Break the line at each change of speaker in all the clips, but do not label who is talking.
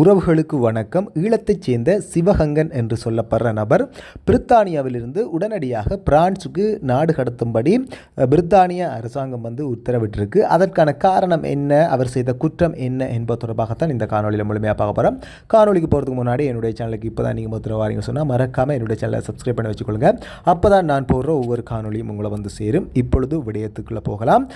உறவுகளுக்கு வணக்கம். ஈழத்தைச் சேர்ந்த சிவகங்கன் என்று சொல்லப்படுற நபர் பிரித்தானியாவிலிருந்து உடனடியாக பிரான்சுக்கு நாடு கடத்தும்படி பிரித்தானிய அரசாங்கம் வந்து உத்தரவிட்டிருக்கு. அதற்கான காரணம் என்ன? அவர் செய்த குற்றம் என்ன என்பது தொடர்பாகத்தான் இந்த காணொலியில் முழுமையாக பார்க்க போகிறோம் காணொலிக்கு போகிறதுக்கு முன்னாடி என்னுடைய சேனலுக்கு இப்போ தான் நீங்கள் முதல்ல வாரீங்க சொன்னால் மறக்காமல் என்னுடைய சேனலை சப்ஸ்கிரைப் பண்ணி வச்சுக்கொள்ளுங்க. அப்போ தான் நான் போடுற ஒவ்வொரு காணொலியும் உங்களை வந்து சேரும். இப்பொழுது விடயத்துக்குள்ளே போகலாம்.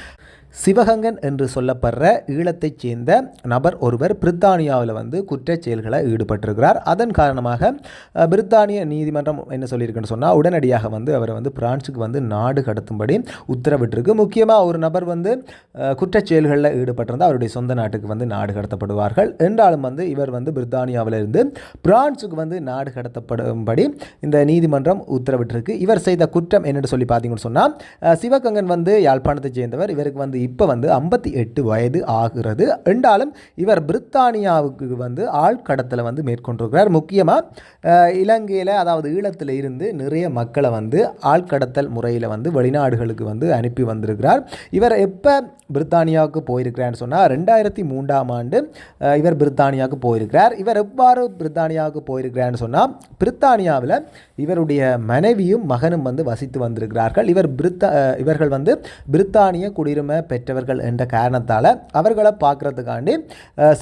சிவகங்கன் என்று சொல்லப்படுற ஈழத்தைச் சேர்ந்த நபர் ஒருவர் பிரித்தானியாவில் வந்து குற்றச் செயல்களை ஈடுபட்டிருக்கிறார். அதன் காரணமாக பிரித்தானிய நீதிமன்றம் என்ன சொல்லியிருக்குன்னு சொன்னால் உடனடியாக வந்து அவரை வந்து பிரான்ஸுக்கு வந்து நாடு கடத்தும்படி உத்தரவிட்டிருக்கு. முக்கியமாக ஒரு நபர் வந்து குற்றச் செயல்களில் ஈடுபட்டிருந்தால் அவருடைய சொந்த நாட்டுக்கு வந்து நாடு கடத்தப்படுவார்கள். என்றாலும் வந்து இவர் வந்து பிரித்தானியாவில் இருந்து பிரான்ஸுக்கு வந்து நாடு கடத்தப்படும்படி இந்த நீதிமன்றம் உத்தரவிட்டிருக்கு. இவர் செய்த குற்றம் என்னென்னு சொல்லி பார்த்தீங்கன்னு சொன்னால் சிவகங்கன் வந்து யாழ்ப்பாணத்தைச் சேர்ந்தவர். இவருக்கு வந்து இப்போ வந்து ஐம்பத்தி எட்டு வயது ஆகிறது. என்றாலும் இவர் பிரித்தானியாவுக்கு வந்து ஆள் வந்து மேற்கொண்டிருக்கிறார். முக்கியமாக இலங்கையில் அதாவது ஈழத்தில் இருந்து நிறைய மக்களை வந்து ஆழ்கடத்தல் முறையில் வந்து வெளிநாடுகளுக்கு வந்து அனுப்பி வந்திருக்கிறார். இவர் எப்போ பிரித்தானியாவுக்கு போயிருக்கிறான்னு சொன்னால் ரெண்டாயிரத்தி மூன்றாம் ஆண்டு இவர் பிரித்தானியாவுக்கு போயிருக்கிறார். இவர் எவ்வாறு பிரித்தானியாவுக்கு போயிருக்கிறான்னு சொன்னால் பிரித்தானியாவில் இவருடைய மனைவியும் மகனும் வந்து வசித்து வந்திருக்கிறார்கள். இவர் பிரித்தா இவர்கள் வந்து பிரித்தானிய குடியுரிமை பெற்றவர்கள் என்ற காரணத்தால் அவர்களை பார்க்குறதுக்காண்டி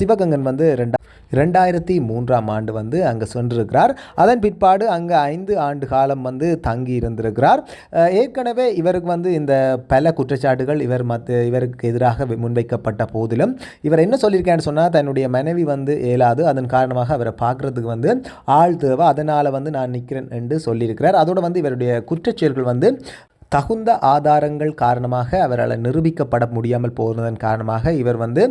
சிவகங்கன் வந்து ரெண்டா ரெண்டாயிரத்தி மூன்றாம் ஆண்டு வந்து அங்கே சென்றிருக்கிறார். அதன் பிற்பாடு அங்கே ஐந்து ஆண்டு காலம் வந்து தங்கி இருந்திருக்கிறார். ஏற்கனவே இவருக்கு வந்து இந்த பல குற்றச்சாட்டுகள் இவர் மத்த இவருக்கு எதிராக முன்வைக்கப்பட்ட போதிலும் இவர் என்ன சொல்லியிருக்கேன்னு சொன்னால் தன்னுடைய மனைவி வந்து இயலாது அதன் காரணமாக அவரை பார்க்குறதுக்கு வந்து ஆள் தேவை. அதனால் வந்து நான் நிற்கிறேன் என்று சொல்லியிருக்கிறார். அதோடு வந்து இவருடைய குற்றச்செயல்கள் வந்து தகுந்த ஆதாரங்கள் காரணமாக அவரால் நிரூபிக்கப்பட முடியாமல் போனதன் காரணமாக இவர் வந்து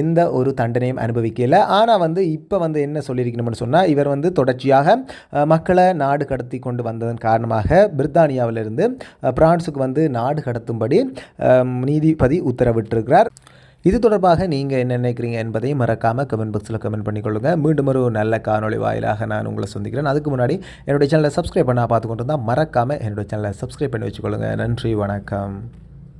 எந்த ஒரு தண்டனையும் அனுபவிக்கல. ஆனால் வந்து இப்போ வந்து என்ன சொல்லியிருக்கணும்னு சொன்னால் இவர் வந்து தொடர்ச்சியாக மக்களை நாடு கடத்தி கொண்டு வந்ததன் காரணமாக பிரித்தானியாவிலிருந்து பிரான்ஸுக்கு வந்து நாடு கடத்தும்படி நீதிபதி உத்தரவிட்டிருக்கிறார். இது தொடர்பாக நீங்கள் என்ன நினைக்கிறீங்க என்பதை மறக்காமல் கமெண்ட் பாக்ஸில் கமெண்ட் பண்ணிக்கொள்ளுங்க. மீண்டும் ஒரு நல்ல காணொளி வாயிலாக நான் உங்களை சந்திக்கிறேன். அதுக்கு முன்னாடி என்னுடைய சேனலை சப்ஸ்கிரைப் பண்ணால் பார்த்து கொண்டு இருந்தால் மறக்காமல் என்னுடைய சேனலை சப்ஸ்கிரைப் பண்ணி வச்சுக்கொள்ளுங்கள் நன்றி வணக்கம்.